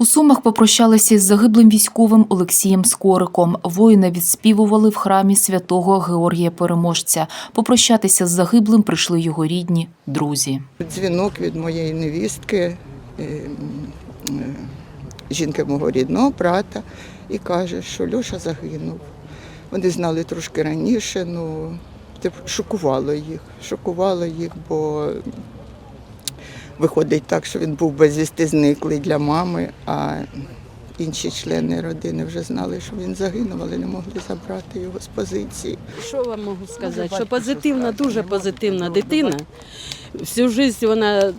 У Сумах попрощалися із загиблим військовим Олексієм Скориком. Воїна відспівували в храмі святого Георгія Переможця. Попрощатися з загиблим прийшли його рідні, друзі. Дзвінок від моєї невістки, е, е, жінки мого рідного брата, і каже, що Льоша загинув. Вони знали трошки раніше, ну шокувало їх. Шокувало їх, бо виходить так, що він був безвісти зниклий для мами, а інші члени родини вже знали, що він загинув, але не могли забрати його з позиції. Що вам можу сказати? Що позитивна, дуже позитивна дитина. Всю життя вона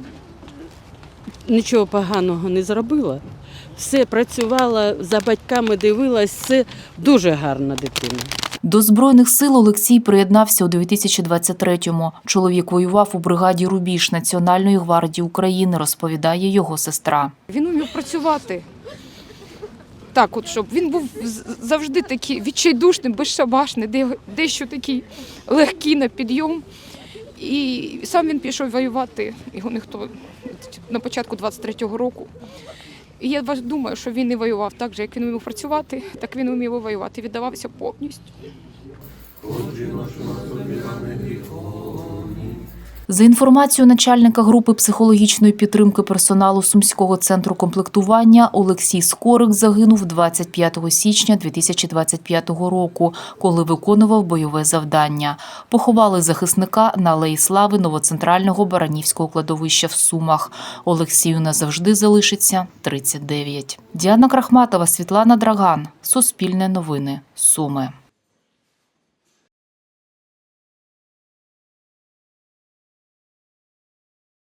нічого поганого не зробила. Все працювала, за батьками дивилась, все дуже гарна дитина. До Збройних сил Олексій приєднався у 2023-му. Чоловік воював у бригаді Рубіж Національної гвардії України, розповідає його сестра. Він умів працювати. Так, от щоб він був завжди такий відчайдушний, безшабашний, де- дещо такий легкий на підйом. І сам він пішов воювати, його ніхто на початку 23-го року. І я думаю, що він і воював так же, як він вмів працювати, так він вмів воювати. Віддавався повністю. За інформацією начальника групи психологічної підтримки персоналу Сумського центру комплектування, Олексій Скорик загинув 25 січня 2025 року, коли виконував бойове завдання. Поховали захисника на Алеї Слави новоцентрального Баранівського кладовища в Сумах. Олексію назавжди залишиться 39. Діана Крахматова, Світлана Драган. Суспільне новини. Суми.